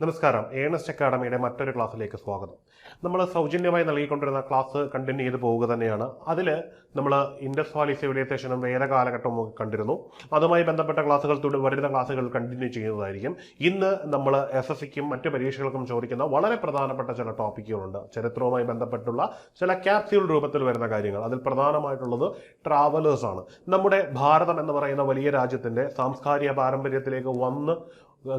നമസ്കാരം. ഏണസ്റ്റ് അക്കാഡമിയുടെ മറ്റൊരു ക്ലാസ്സിലേക്ക് സ്വാഗതം. നമ്മൾ സൗജന്യമായി നൽകിക്കൊണ്ടിരുന്ന ക്ലാസ് കണ്ടിന്യൂ ചെയ്ത് പോവുക തന്നെയാണ്. അതിൽ നമ്മൾ ഇൻഡസ് വാലി സിവിലൈസേഷനും വേദകാലഘട്ടവും ഒക്കെ കണ്ടിരുന്നു. അതുമായി ബന്ധപ്പെട്ട ക്ലാസ്സുകൾ തുടർ വരുന്ന ക്ലാസ്സുകൾ കണ്ടിന്യൂ ചെയ്യുന്നതായിരിക്കും. ഇന്ന് നമ്മൾ എസ് എസ് സിക്കും മറ്റ് പരീക്ഷകൾക്കും ചോദിക്കുന്ന വളരെ പ്രധാനപ്പെട്ട ചില ടോപ്പിക്കുകളുണ്ട് ചരിത്രവുമായി ബന്ധപ്പെട്ടുള്ള ചില ക്യാപ്സ്യൂൾ രൂപത്തിൽ വരുന്ന കാര്യങ്ങൾ. അതിൽ പ്രധാനമായിട്ടുള്ളത് ട്രാവലേഴ്സാണ് നമ്മുടെ ഭാരതം എന്ന് പറയുന്ന വലിയ രാജ്യത്തിന്റെ സാംസ്കാരിക പാരമ്പര്യത്തിലേക്ക് വന്ന്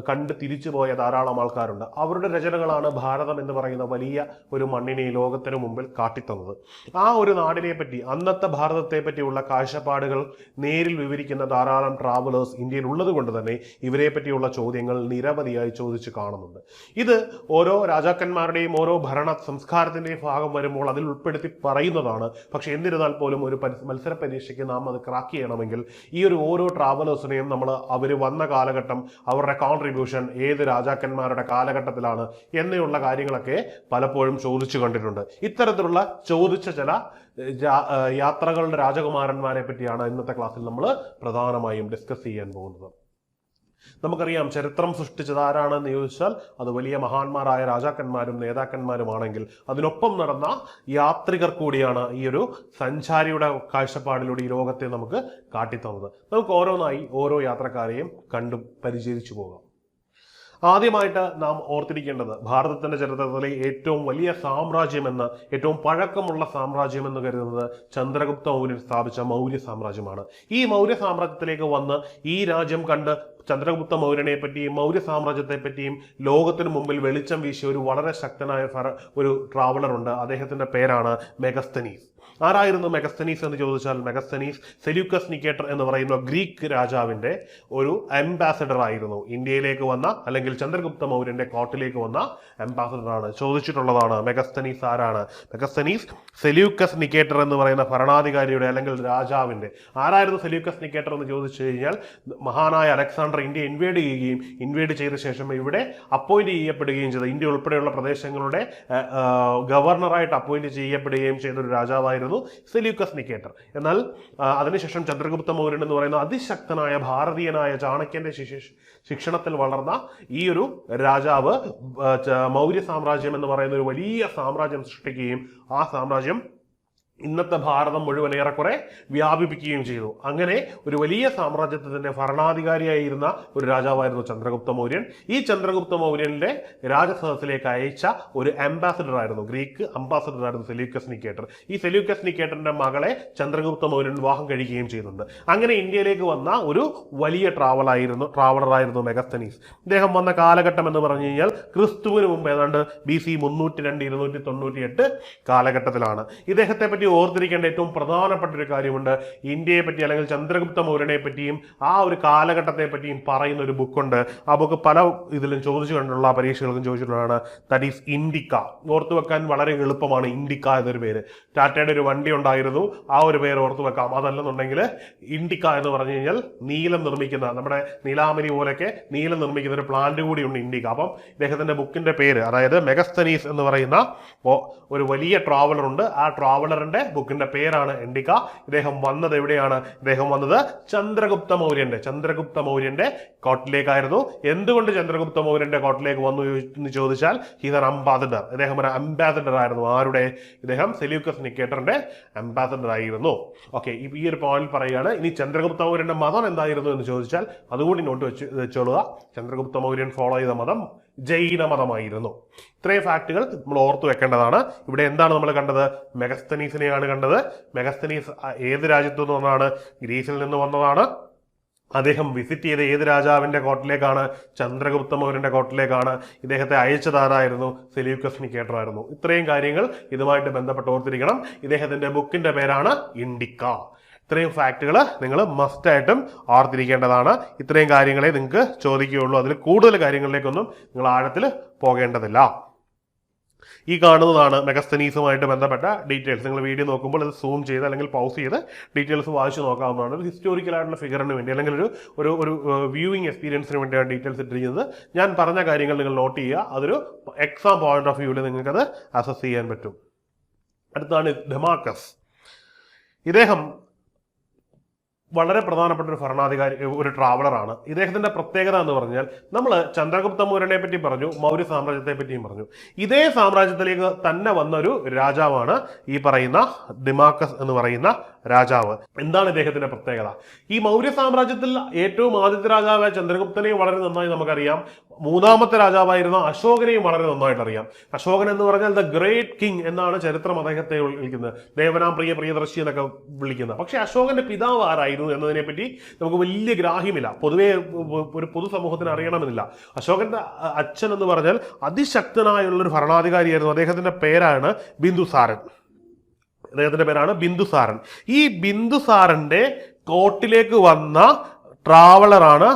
കണ്ട് തിരിച്ചു പോയ ധാരാളം ആൾക്കാരുണ്ട്. അവരുടെ രചനകളാണ് ഭാരതം എന്ന് പറയുന്ന വലിയ ഒരു മണ്ണിനെ ലോകത്തിന് മുമ്പിൽ കാട്ടിത്തന്നത്. ആ ഒരു നാടിനെ പറ്റി അന്നത്തെ ഭാരതത്തെ പറ്റിയുള്ള കാഴ്ചപ്പാടുകൾ നേരിൽ വിവരിക്കുന്ന ധാരാളം ട്രാവലേഴ്സ് ഇന്ത്യയിൽ ഉള്ളത് കൊണ്ട് തന്നെ ഇവരെ പറ്റിയുള്ള ചോദ്യങ്ങൾ നിരവധിയായി ചോദിച്ചു കാണുന്നുണ്ട്. ഇത് ഓരോ രാജാക്കന്മാരുടെയും ഓരോ ഭരണ സംസ്കാരത്തിന്റെയും ഭാഗം വരുമ്പോൾ അതിൽ ഉൾപ്പെടുത്തി പറയുന്നതാണ്. പക്ഷെ എന്നിരുന്നാൽ പോലും ഒരു മത്സര പരീക്ഷയ്ക്ക് നാം അത് ക്രാക്ക് ചെയ്യണമെങ്കിൽ ഈ ഒരു ഓരോ ട്രാവലേഴ്സിനെയും നമ്മൾ അവർ വന്ന കാലഘട്ടം അവരുടെ കോൺട്രിബ്യൂഷൻ ഏത് രാജാക്കന്മാരുടെ കാലഘട്ടത്തിലാണ് എന്നുള്ള കാര്യങ്ങളൊക്കെ പലപ്പോഴും ചോദിച്ചു കണ്ടിട്ടുണ്ട്. ഇത്തരത്തിലുള്ള ചോദിച്ച ചില യാത്രകളുടെ രാജകുമാരന്മാരെ പറ്റിയാണ് ഇന്നത്തെ ക്ലാസ്സിൽ നമ്മൾ പ്രധാനമായും ഡിസ്കസ് ചെയ്യാൻ പോകുന്നത്. നമുക്കറിയാം ചരിത്രം സൃഷ്ടിച്ചത് ആരാണെന്ന് ചോദിച്ചാൽ അത് വലിയ മഹാന്മാരായ രാജാക്കന്മാരും നേതാക്കന്മാരുമാണെങ്കിൽ അതിനൊപ്പം നടന്ന യാത്രികർ കൂടിയാണ് ഈ ഒരു സഞ്ചാരിയുടെ കാഴ്ചപ്പാടിലൂടെ ഈ ലോകത്തെ നമുക്ക് കാട്ടിത്തന്നത്. നമുക്ക് ഓരോന്നായി ഓരോ യാത്രക്കാരെയും കണ്ടു പരിചരിച്ചു പോകാം. ആദ്യമായിട്ട് നാം ഓർത്തിരിക്കേണ്ടത് ഭാരതത്തിന്റെ ചരിത്രത്തിലെ ഏറ്റവും വലിയ സാമ്രാജ്യമെന്ന് ഏറ്റവും പഴക്കമുള്ള സാമ്രാജ്യം എന്ന് കരുതുന്നത് ചന്ദ്രഗുപ്ത മൗര്യൻ സ്ഥാപിച്ച മൗര്യ സാമ്രാജ്യമാണ്. ഈ മൗര്യ സാമ്രാജ്യത്തിലേക്ക് വന്ന് ഈ രാജ്യം കണ്ട് ചന്ദ്രഗുപ്ത മൗര്യനെ പറ്റിയും മൗര്യ സാമ്രാജ്യത്തെ പറ്റിയും ലോകത്തിന് മുമ്പിൽ വെളിച്ചം വീശിയ ഒരു വളരെ ശക്തനായ ഒരു ട്രാവലർ ഉണ്ട് അദ്ദേഹത്തിന്റെ പേരാണ് മെഗസ്തനീസ്. ആരായിരുന്നു മെഗസ്തനീസ് എന്ന് ചോദിച്ചാൽ മെഗസ്തനീസ് സെല്യൂക്കസ് നിക്കേറ്റർ എന്ന് പറയുന്ന ഗ്രീക്ക് രാജാവിന്റെ ഒരു അംബാസഡർ ആയിരുന്നു. ഇന്ത്യയിലേക്ക് വന്ന അല്ലെങ്കിൽ ചന്ദ്രഗുപ്ത മൗര്യന്റെ കോട്ടിലേക്ക് വന്ന അംബാസഡറാണ് ചോദിച്ചിട്ടുള്ളതാണ് മെഗസ്തനീസ് ആരാണ്? മെഗസ്തനീസ് സെല്യൂക്കസ് നിക്കേറ്റർ എന്ന് പറയുന്ന ഭരണാധികാരിയുടെ അല്ലെങ്കിൽ രാജാവിന്റെ ആരായിരുന്നു സെല്യൂക്കസ് നിക്കേറ്റർ എന്ന് ചോദിച്ചു കഴിഞ്ഞാൽ മഹാനായ അലക്സാണ്ടർ ഇന്ത്യ ഇൻവേഡ് ചെയ്യുകയും ഇൻവേഡ് ചെയ്ത ശേഷം ഇവിടെ അപ്പോയിന്റ് ചെയ്യപ്പെടുകയും ചെയ്ത. ഇന്ത്യ ഉൾപ്പെടെയുള്ള പ്രദേശങ്ങളുടെ ഗവർണറായിട്ട് അപ്പോയിന്റ് ചെയ്യപ്പെടുകയും ചെയ്ത ഒരു രാജാവായിരുന്നു സെല്യൂക്കസ് നിക്കേറ്റർ. എന്നാൽ അതിനുശേഷം ചന്ദ്രഗുപ്ത മൗര്യൻ എന്ന് പറയുന്ന അതിശക്തനായ ഭാരതീയനായ ചാണക്യന്റെ ശിക്ഷണത്തിൽ വളർന്ന ഈ ഒരു രാജാവ് മൗര്യ സാമ്രാജ്യം എന്ന് പറയുന്ന ഒരു വലിയ സാമ്രാജ്യം സൃഷ്ടിക്കുകയും ആ സാമ്രാജ്യം ഇന്നത്തെ ഭാരതം മുഴുവൻ ഏറെക്കുറെ വ്യാപിപ്പിക്കുകയും ചെയ്തു. അങ്ങനെ ഒരു വലിയ സാമ്രാജ്യത്തിന്റെ ഭരണാധികാരിയായിരുന്ന ഒരു രാജാവായിരുന്നു ചന്ദ്രഗുപ്ത മൗര്യൻ. ഈ ചന്ദ്രഗുപ്ത മൗര്യന്റെ രാജസദസ്സിലേക്ക് അയച്ച ഒരു അംബാസഡർ ആയിരുന്നു ഗ്രീക്ക് അംബാസഡർ ആയിരുന്നു സെല്യൂക്കസ് നിക്കേറ്റർ. ഈ സെല്യൂക്കസ് നിക്കേറ്ററിന്റെ മകളെ ചന്ദ്രഗുപ്ത മൗര്യൻ വിവാഹം കഴിക്കുകയും ചെയ്യുന്നുണ്ട്. അങ്ങനെ ഇന്ത്യയിലേക്ക് വന്ന ഒരു വലിയ ട്രാവലായിരുന്നു ട്രാവലറായിരുന്നു മെഗസ്തനീസ്. ഇദ്ദേഹം വന്ന കാലഘട്ടം എന്ന് പറഞ്ഞു കഴിഞ്ഞാൽ ക്രിസ്തുവിന് മുമ്പ് ഏതാണ്ട് ബി സി മുന്നൂറ്റി രണ്ട് ഇരുന്നൂറ്റി തൊണ്ണൂറ്റി എട്ട് കാലഘട്ടത്തിലാണ്. ഇദ്ദേഹത്തെ പറ്റി ഓർത്തിരിക്കേണ്ട ഏറ്റവും പ്രധാനപ്പെട്ട ഒരു കാര്യമുണ്ട്. ഇന്ത്യയെ പറ്റി അല്ലെങ്കിൽ ചന്ദ്രഗുപ്ത മൗര്യനെ പറ്റിയും ആ ഒരു കാലഘട്ടത്തെ പറ്റിയും പറയുന്ന ഒരു ബുക്കുണ്ട്. ആ ബുക്ക് പല ഇതിലും ചോദിച്ചു കണ്ടുള്ള പരീക്ഷകൾക്കും ചോദിച്ചിട്ടുള്ളതാണ് ദാറ്റ് ഈസ് ഇൻഡിക്ക ഓർത്തു വെക്കാൻ വളരെ എളുപ്പമാണ് ഇൻഡിക്ക എന്നൊരു പേര്. ടാറ്റയുടെ ഒരു വണ്ടി ഉണ്ടായിരുന്നു. ആ ഒരു പേര് ഓർത്തു വെക്കാം. അതല്ലെന്നുണ്ടെങ്കിൽ ഇൻഡിക്ക എന്ന് പറഞ്ഞു കഴിഞ്ഞാൽ നീലം നിർമ്മിക്കുന്ന നമ്മുടെ നീലാമരി പോലെയൊക്കെ നീലം നിർമ്മിക്കുന്ന ഒരു പ്ലാന്റ് കൂടിയുണ്ട് ഇൻഡിക്ക അപ്പം ഇദ്ദേഹത്തിന്റെ ബുക്കിന്റെ പേര് അതായത് മെഗസ്തനീസ് എന്ന് പറയുന്ന ഒരു വലിയ ട്രാവലർ ഉണ്ട്. ആ ട്രാവലറിന്റെ ബുക്കിന്റെ പേരാണ് എൻഡിക്ക ഇദ്ദേഹം വന്നത് എവിടെയാണ്? ഇദ്ദേഹം വന്നത് ചന്ദ്രഗുപ്ത മൗര്യന്റെ ചന്ദ്രഗുപ്ത മൗര്യന്റെ കോട്ടിലേക്കായിരുന്നു. എന്തുകൊണ്ട് ചന്ദ്രഗുപ്ത മൗര്യന്റെ കോട്ടിലേക്ക് വന്നു എന്ന് ചോദിച്ചാൽ ഹിസർ അംബാസഡർ ഇദ്ദേഹം ഒരു അംബാസഡർ ആയിരുന്നു. ആരുടെ? ഇദ്ദേഹം സെല്യൂക്കസ് നിക്കേറ്ററിന്റെ അംബാസഡർ ആയിരുന്നു. ഓക്കെ ഈ ഒരു പോയിന്റ് പറയുകയാണ് ഇനി ചന്ദ്രഗുപ്ത മൗര്യന്റെ മതം എന്തായിരുന്നു എന്ന് ചോദിച്ചാൽ അതുകൂടി നോട്ട് വെച്ച് വെച്ചോളുക. ചന്ദ്രഗുപ്ത മൗര്യൻ ഫോളോ ചെയ്ത മതം ജൈന മതമായിരുന്നു ഇത്രയും ഫാക്റ്റുകൾ നമ്മൾ ഓർത്തു വെക്കേണ്ടതാണ്. ഇവിടെ എന്താണ് നമ്മൾ കണ്ടത്? മെഗസ്തനീസിനെയാണ് കണ്ടത്. മെഗസ്തനീസ് ഏത് രാജ്യത്തു നിന്ന് വന്നതാണ് ഗ്രീസിൽ നിന്ന് വന്നതാണ്. അദ്ദേഹം വിസിറ്റ് ചെയ്ത ഏത് രാജാവിന്റെ കോട്ടിലേക്കാണ് ചന്ദ്രഗുപ്ത മൗര്യന്റെ കോട്ടിലേക്കാണ് ഇദ്ദേഹത്തെ അയച്ചതാരായിരുന്നു സെല്യൂക്കസ് നിക്കേറ്ററായിരുന്നു ഇത്രയും കാര്യങ്ങൾ ഇതുമായിട്ട് ബന്ധപ്പെട്ട് ഓർത്തിരിക്കണം. ഇദ്ദേഹത്തിന്റെ ബുക്കിന്റെ പേരാണ് ഇൻഡിക്ക ഇത്രയും ഫാക്റ്റുകൾ നിങ്ങൾ മസ്റ്റായിട്ടും ഓർത്തിരിക്കേണ്ടതാണ്. ഇത്രയും കാര്യങ്ങളെ നിങ്ങൾക്ക് ചോദിക്കുകയുള്ളൂ. അതിൽ കൂടുതൽ കാര്യങ്ങളിലേക്കൊന്നും നിങ്ങൾ ആഴത്തിൽ പോകേണ്ടതില്ല. ഈ കാണുന്നതാണ് മെഗസ്തനീസുമായിട്ട് ബന്ധപ്പെട്ട ഡീറ്റെയിൽസ് നിങ്ങൾ വീഡിയോ നോക്കുമ്പോൾ അത് സൂം ചെയ്ത് അല്ലെങ്കിൽ പൗസ് ചെയ്ത് ഡീറ്റെയിൽസ് വായിച്ച് നോക്കാവുന്നതാണ്. ഒരു ഹിസ്റ്റോറിക്കൽ ആയിട്ടുള്ള ഫിഗറിന് വേണ്ടി അല്ലെങ്കിൽ ഒരു ഒരു ഒരു വ്യൂവിങ് എക്സ്പീരിയൻസിന് വേണ്ടിയാണ് ഡീറ്റെയിൽസ് ഇട്ടിരിക്കുന്നത്. ഞാൻ പറഞ്ഞ കാര്യങ്ങൾ നിങ്ങൾ നോട്ട് ചെയ്യുക. അതൊരു എക്സാം പോയിന്റ് ഓഫ് വ്യൂവിൽ നിങ്ങൾക്കത് അസസ് ചെയ്യാൻ പറ്റും. അടുത്താണ് ഡെമാക്കസ് ഇദ്ദേഹം വളരെ പ്രധാനപ്പെട്ട ഒരു ഭരണാധികാരി ഒരു ട്രാവലറാണ് ഇദ്ദേഹത്തിന്റെ പ്രത്യേകത എന്ന് പറഞ്ഞാൽ നമ്മൾ ചന്ദ്രഗുപ്ത മൗര്യനെ പറ്റി പറഞ്ഞു മൗര്യ സാമ്രാജ്യത്തെ പറ്റിയും പറഞ്ഞു. ഇതേ സാമ്രാജ്യത്തിലേക്ക് തന്നെ വന്ന ഒരു രാജാവാണ് ഈ പറയുന്ന ദിമാക്കസ് എന്ന് പറയുന്ന രാജാവ്. എന്താണ് ഇദ്ദേഹത്തിന്റെ പ്രത്യേകത? ഈ മൗര്യ സാമ്രാജ്യത്തിൽ ഏറ്റവും ആദ്യത്തെ രാജാവായ ചന്ദ്രഗുപ്തനെയും വളരെ നന്നായി നമുക്കറിയാം. മൂന്നാമത്തെ രാജാവായിരുന്ന അശോകനെയും വളരെ നന്നായിട്ട് അറിയാം അശോകൻ എന്ന് പറഞ്ഞാൽ ദ ഗ്രേറ്റ് കിങ് എന്നാണ് ചരിത്രം അദ്ദേഹത്തെ വിളിക്കുന്നത്. ദേവനാം പ്രിയ പ്രിയദർശി എന്നൊക്കെ വിളിക്കുന്നത്. പക്ഷേ അശോകന്റെ പിതാവ് ആരായിരുന്നു എന്നതിനെ പറ്റി നമുക്ക് വലിയ ഗ്രാഹ്യമില്ല. പൊതുവെ ഒരു പൊതുസമൂഹത്തിന് അറിയണമെന്നില്ല. അശോകന്റെ അച്ഛൻ എന്ന് പറഞ്ഞാൽ അതിശക്തനായുള്ള ഒരു ഭരണാധികാരിയായിരുന്നു. അദ്ദേഹത്തിന്റെ പേരാണ് ബിന്ദുസാരൻ. അദ്ദേഹത്തിന്റെ പേരാണ് ബിന്ദുസാരൻ ഈ ബിന്ദുസാരന്റെ കോട്ടിലേക്ക് വന്ന ട്രാവലറാണ്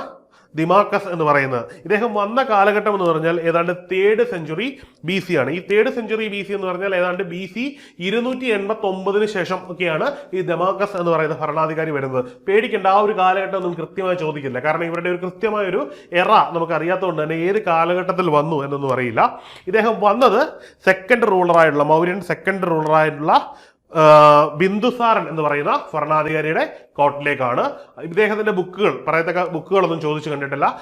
ദിമാക്കസ് എന്ന് പറയുന്നത്. ഇദ്ദേഹം വന്ന കാലഘട്ടം എന്ന് പറഞ്ഞാൽ ഏതാണ്ട് തേർഡ് സെഞ്ചുറി ബി സി ആണ്. ഈ തേർഡ് സെഞ്ചുറി ബി സി എന്ന് പറഞ്ഞാൽ ഏതാണ്ട് ബി സി ഇരുന്നൂറ്റി എൺപത്തി ഒമ്പതിന് ശേഷം ഒക്കെയാണ് ഈ ദമാക്കസ് എന്ന് പറയുന്ന ഭരണാധികാരി വരുന്നത്. പേടിക്കേണ്ട ആ ഒരു കാലഘട്ടം ഒന്നും കൃത്യമായി ചോദിക്കില്ല. കാരണം ഇവരുടെ ഒരു കൃത്യമായ ഒരു എറ നമുക്ക് അറിയാത്തതുകൊണ്ട് തന്നെ ഏത് കാലഘട്ടത്തിൽ വന്നു എന്നൊന്നും അറിയില്ല. ഇദ്ദേഹം വന്നത് സെക്കൻഡ് റൂളറായിട്ടുള്ള മൗര്യൻ സെക്കൻഡ് റൂളറായിട്ടുള്ള ബിന്ദുസാരൻ എന്ന് പറയുന്ന ഭരണാധികാരിയുടെ കോട്ടിലേക്കാണ്. ഇദ്ദേഹത്തിന്റെ ബുക്കുകൾ പറയത്തക്ക ബുക്കുകളൊന്നും ചോദിച്ചു കണ്ടിട്ടില്ല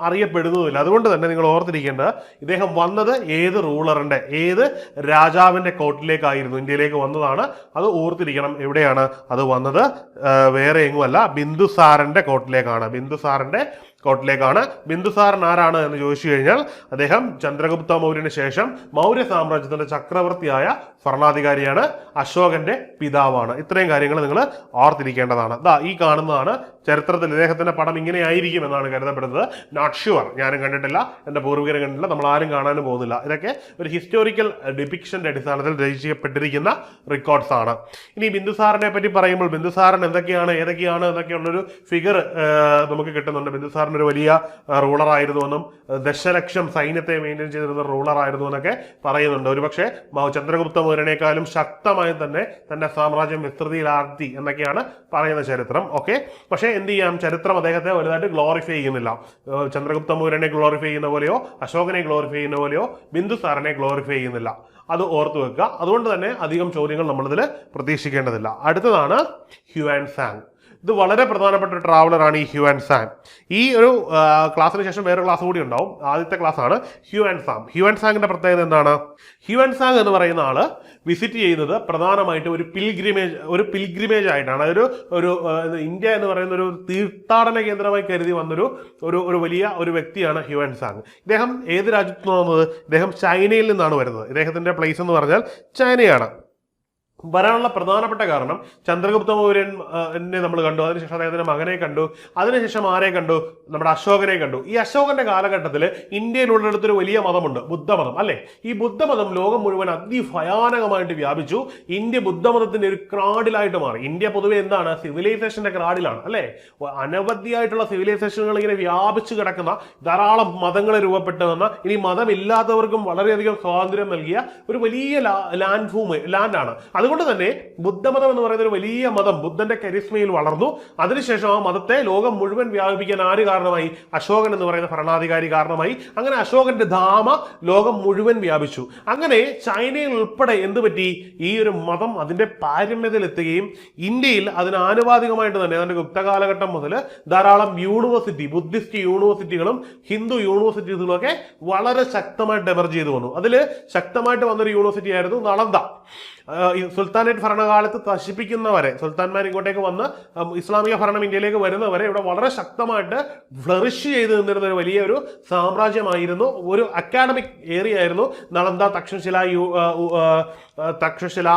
അറിയപ്പെടുന്നതുമില്ല. അതുകൊണ്ട് തന്നെ നിങ്ങൾ ഓർത്തിരിക്കേണ്ടത് ഇദ്ദേഹം വന്നത് ഏത് റൂളറിന്റെ ഏത് രാജാവിന്റെ കോട്ടിലേക്കായിരുന്നു ഇന്ത്യയിലേക്ക് വന്നതാണ്. അത് ഓർത്തിരിക്കണം എവിടെയാണ് അത് വന്നത്. വേറെ എങ്ങുമല്ല ബിന്ദുസാരന്റെ കോട്ടിലേക്കാണ്. ബിന്ദുസാരന്റെ കോട്ടിലേക്കാണ്. ബിന്ദുസാരൻ ആരാണ് എന്ന് ചോദിച്ചു കഴിഞ്ഞാൽ അദ്ദേഹം ചന്ദ്രഗുപ്ത മൗര്യന് ശേഷം മൗര്യ സാമ്രാജ്യത്തിന്റെ ചക്രവർത്തിയായ ഭരണാധികാരിയാണ് അശോകന്റെ പിതാവാണ്. ഇത്രയും കാര്യങ്ങൾ നിങ്ങൾ ഓർത്തിരിക്കേണ്ടതാണ് ദാ ഈ കാണുന്നതാണ് ചരിത്രത്തിൽ ഇദ്ദേഹത്തിന്റെ പടം ഇങ്ങനെ ആയിരിക്കും എന്നാണ് കരുതപ്പെടുന്നത്. നോട്ട് ഷുവർ ഞാനും കണ്ടിട്ടില്ല. എന്റെ പൂർവികരും കണ്ടിട്ടില്ല. നമ്മൾ ആരും കാണാനും പോകുന്നില്ല. ഇതൊക്കെ ഒരു ഹിസ്റ്റോറിക്കൽ ഡിപിക്ഷന്റെ അടിസ്ഥാനത്തിൽ രചിക്കപ്പെട്ടിരിക്കുന്ന റെക്കോർഡ്സ് ആണ്. ഇനി ബിന്ദുസാറിനെ പറ്റി പറയുമ്പോൾ ബിന്ദുസാരൻ എന്തൊക്കെയാണ് ഏതൊക്കെയാണ് എന്നൊക്കെയുള്ളൊരു ഫിഗർ നമുക്ക് കിട്ടുന്നുണ്ട്. ബിന്ദുസാരൻ ഒരു വലിയ ഏഹ്, ദശലക്ഷം സൈന്യത്തെ മെയിന്റെയിൻ ചെയ്തിരുന്ന റൂളർ ആയിരുന്നു എന്നൊക്കെ പറയുന്നുണ്ട്. ഒരുപക്ഷെ ചന്ദ്രഗുപ്ത മൗര്യനേക്കാളും ശക്തമായി തന്നെ തന്റെ സാമ്രാജ്യം വിസ്തൃതിയിലാർത്തി എന്നൊക്കെയാണ് പറയുന്ന ചരിത്രം. ഓക്കെ പക്ഷേ എന്ത് ചെയ്യാം? ചരിത്രം അദ്ദേഹത്തെ വലുതായിട്ട് ഗ്ലോറിഫൈ ചെയ്യുന്നില്ല. ചന്ദ്രഗുപ്ത മൗര്യനെ ഗ്ലോറിഫൈ ചെയ്യുന്ന പോലെയോ അശോകനെ ഗ്ലോറിഫൈ ചെയ്യുന്ന പോലെയോ ബിന്ദുസാറിനെ ഗ്ലോറിഫൈ ചെയ്യുന്നില്ല. അത് ഓർത്തു വെക്കുക. അതുകൊണ്ട് തന്നെ അധികം ചോദ്യങ്ങൾ നമ്മളിതിൽ പ്രതീക്ഷിക്കേണ്ടതില്ല. അടുത്തതാണ് ഹ്യുവാൻ സാങ്. ഇത് വളരെ പ്രധാനപ്പെട്ട ഒരു ട്രാവലറാണ് ഈ ഹ്യൂ ആൻഡ് സാങ് ഈ ഒരു ക്ലാസ്സിന് ശേഷം വേറെ ക്ലാസ് കൂടി ഉണ്ടാവും. ആദ്യത്തെ ക്ലാസ് ആണ് Hiuen and Tsang Hiuen and സാങ്ങിന്റെ പ്രത്യേകത എന്താണ്? ഹ്യൂ ആൻഡ് സാങ് എന്ന് പറയുന്ന ആൾ വിസിറ്റ് ചെയ്യുന്നത് പ്രധാനമായിട്ട് ഒരു പിൽഗ്രിമേജ് ഒരു പിൽഗ്രിമേജ് ആയിട്ടാണ്. അതൊരു ഒരു ഇന്ത്യ എന്ന് പറയുന്ന ഒരു തീർത്ഥാടന കേന്ദ്രമായി കരുതി വന്നൊരു ഒരു ഒരു വലിയ ഒരു വ്യക്തിയാണ് ഹ്യൂ ആൻഡ് സാങ് ഇദ്ദേഹം ഏത് രാജ്യത്തു നിന്നാണ് വന്നത്? ഇദ്ദേഹം ചൈനയിൽ നിന്നാണ് വരുന്നത്. ഇദ്ദേഹത്തിന്റെ പ്ലേസ് എന്ന് പറഞ്ഞാൽ ചൈനയാണ്. വരാനുള്ള പ്രധാനപ്പെട്ട കാരണം ചന്ദ്രഗുപ്ത മൗര്യൻ നമ്മൾ കണ്ടു. അതിനുശേഷം അദ്ദേഹത്തിന്റെ മകനെ കണ്ടു. അതിനുശേഷം ആരെ കണ്ടു? നമ്മുടെ അശോകനെ കണ്ടു. ഈ അശോകന്റെ കാലഘട്ടത്തിൽ ഇന്ത്യയിൽ ഇന്ത്യയിലുള്ളിടത്തൊരു വലിയ മതമുണ്ട് ബുദ്ധമതം അല്ലെ? ഈ ബുദ്ധമതം ലോകം മുഴുവൻ അതിഭയാനകമായിട്ട് വ്യാപിച്ചു. ഇന്ത്യ ബുദ്ധമതത്തിന്റെ ഒരു ക്രാഡിലായിട്ട് മാറി. ഇന്ത്യ പൊതുവെ എന്താണ്? സിവിലൈസേഷന്റെ ക്രാഡിലാണ് അല്ലെ? അനവധിയായിട്ടുള്ള സിവിലൈസേഷനുകൾ ഇങ്ങനെ വ്യാപിച്ചു കിടക്കുന്ന ധാരാളം മതങ്ങൾ രൂപപ്പെട്ടു വന്ന ഇനി മതമില്ലാത്തവർക്കും വളരെയധികം സ്വാതന്ത്ര്യം നൽകിയ ഒരു വലിയ ലാൻഡ് ഭൂമി ലാൻഡാണ്. അതുകൊണ്ട് തന്നെ ബുദ്ധമതം എന്ന് പറയുന്ന ഒരു വലിയ മതം ബുദ്ധന്റെ കരിസ്മയിൽ വളർന്നു. അതിനുശേഷം ആ മതത്തെ ലോകം മുഴുവൻ വ്യാപിപ്പിക്കാൻ ആര് കാരണമായി? അശോകൻ എന്ന് പറയുന്ന ഭരണാധികാരി കാരണമായി. അങ്ങനെ അശോകന്റെ ധാമ ലോകം മുഴുവൻ വ്യാപിച്ചു. അങ്ങനെ ചൈനയിൽ ഉൾപ്പെടെ എന്ത് പറ്റി? ഈ ഒരു മതം അതിന്റെ പാരമ്യതയിലെത്തുകയും ഇന്ത്യയിൽ അതിന് ആനുപാതികമായിട്ട് തന്നെ അതിന്റെ ഗുപ്തകാലഘട്ടം മുതൽ ധാരാളം യൂണിവേഴ്സിറ്റി ബുദ്ധിസ്റ്റ് യൂണിവേഴ്സിറ്റികളും ഹിന്ദു യൂണിവേഴ്സിറ്റീസുകളും ഒക്കെ വളരെ ശക്തമായിട്ട് എമർജ് ചെയ്തു വന്നു. അതിൽ ശക്തമായിട്ട് വന്നൊരു യൂണിവേഴ്സിറ്റി ആയിരുന്നു നളന്ദ. സുൽത്താനേറ്റ് ഭരണകാലത്ത് നശിപ്പിക്കുന്നവരെ സുൽത്താൻമാർ ഇങ്ങോട്ടേക്ക് വന്ന് ഇസ്ലാമിക ഭരണം ഇന്ത്യയിലേക്ക് വരുന്നവരെ ഇവിടെ വളരെ ശക്തമായിട്ട് ഫ്ലറിഷ് ചെയ്ത് നിന്നിരുന്ന ഒരു വലിയ ഒരു സാമ്രാജ്യമായിരുന്നു. ഒരു അക്കാഡമിക് ഏരിയ ആയിരുന്നു. നളന്ദ തക്ഷശില യു തക്ഷശില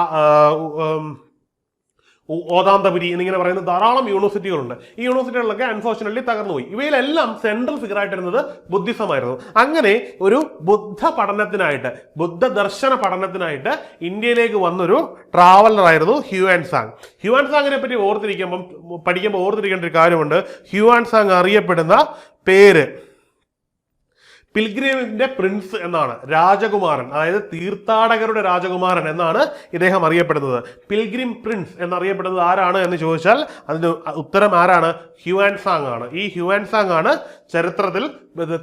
ഓതാന്തപുരി എന്നിങ്ങനെ പറയുന്ന ധാരാളം യൂണിവേഴ്സിറ്റികളുണ്ട്. ഈ യൂണിവേഴ്സിറ്റികളിലൊക്കെ അൺഫോർച്ചുനേറ്റ്ലി തകർന്നുപോയി. ഇവയിലെല്ലാം സെൻട്രൽ ഫിഗർ ആയിട്ടിരുന്നത് ബുദ്ധിസമായിരുന്നു. അങ്ങനെ ഒരു ബുദ്ധ പഠനത്തിനായിട്ട് ബുദ്ധ ദർശന പഠനത്തിനായിട്ട് ഇന്ത്യയിലേക്ക് വന്നൊരു ട്രാവലറായിരുന്നു Hiuen and Tsang. Hiuen and സാങ്ങിനെ പറ്റി ഓർത്തിരിക്കുമ്പം പഠിക്കുമ്പോൾ ഓർത്തിരിക്കേണ്ട ഒരു കാര്യമുണ്ട്. ഹ്യൂ ആൻഡ് സാങ് അറിയപ്പെടുന്ന പേര് പിൽഗ്രിമിന്റെ പ്രിൻസ് എന്നാണ് രാജകുമാരൻ അതായത് തീർത്ഥാടകരുടെ രാജകുമാരൻ എന്നാണ് ഇദ്ദേഹം അറിയപ്പെടുന്നത്. പിൽഗ്രിം പ്രിൻസ് എന്നറിയപ്പെടുന്നത് ആരാണ് എന്ന് ചോദിച്ചാൽ അതിന് ഉത്തരം ആരാണ്? ഹ്യുവാൻ സാങ് ആണ് ഈ ഹ്യുവാൻ സാങ് ആണ് ചരിത്രത്തിൽ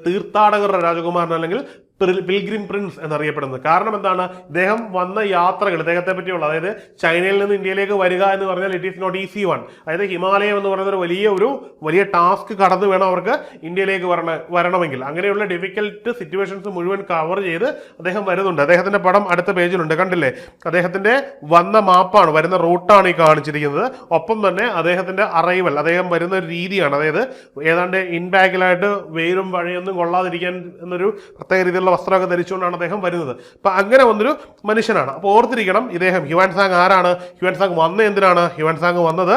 തീർത്ഥാടകരുടെ രാജകുമാരൻ അല്ലെങ്കിൽ പിൽഗ്രിം പ്രിൻസ് എന്നറിയപ്പെടുന്നത്. കാരണം എന്താണ്? ഇദ്ദേഹം വന്ന യാത്രകൾ ഇദ്ദേഹത്തെ പറ്റിയുള്ള അതായത് ചൈനയിൽ നിന്ന് ഇന്ത്യയിലേക്ക് വരിക എന്ന് പറഞ്ഞാൽ it is not easy one അതായത് ഹിമാലയം എന്ന് പറയുന്ന ഒരു വലിയ ഒരു വലിയ ടാസ്ക് കടന്നു വേണം അവർക്ക് ഇന്ത്യയിലേക്ക് വരണ വരണമെങ്കിൽ. അങ്ങനെയുള്ള ഡിഫിക്കൽട്ട് സിറ്റുവേഷൻസ് മുഴുവൻ കവർ ചെയ്ത് അദ്ദേഹം വരുന്നുണ്ട്. അദ്ദേഹത്തിന്റെ പടം അടുത്ത പേജിലുണ്ട് കണ്ടില്ലേ? അദ്ദേഹത്തിന്റെ വന്ന മാപ്പാണ് വരുന്ന റൂട്ടാണ് ഈ കാണിച്ചിരിക്കുന്നത്. ഒപ്പം തന്നെ അദ്ദേഹത്തിന്റെ അറൈവൽ അദ്ദേഹം വരുന്ന ഒരു രീതിയാണ്. അതായത് ഏതാണ്ട് ഇൻബാഗിലായിട്ട് വെയിലും വഴിയൊന്നും കൊള്ളാതിരിക്കാൻ എന്നൊരു പ്രത്യേക രീതിയിലുള്ള വസ്ത്രമൊക്കെ ധരിച്ചുകൊണ്ടാണ് അദ്ദേഹം വരുന്നത്. അപ്പൊ അങ്ങനെ വന്നൊരു മനുഷ്യനാണ്. അപ്പോൾ ഓർത്തിരിക്കണം ഇദ്ദേഹം ഹ്യുവാൻ സാങ് ആരാണ്? ഹ്യുവാൻ സാങ് വന്ന എന്തിനാണ്? ഹ്യുവാൻ സാങ് വന്നത്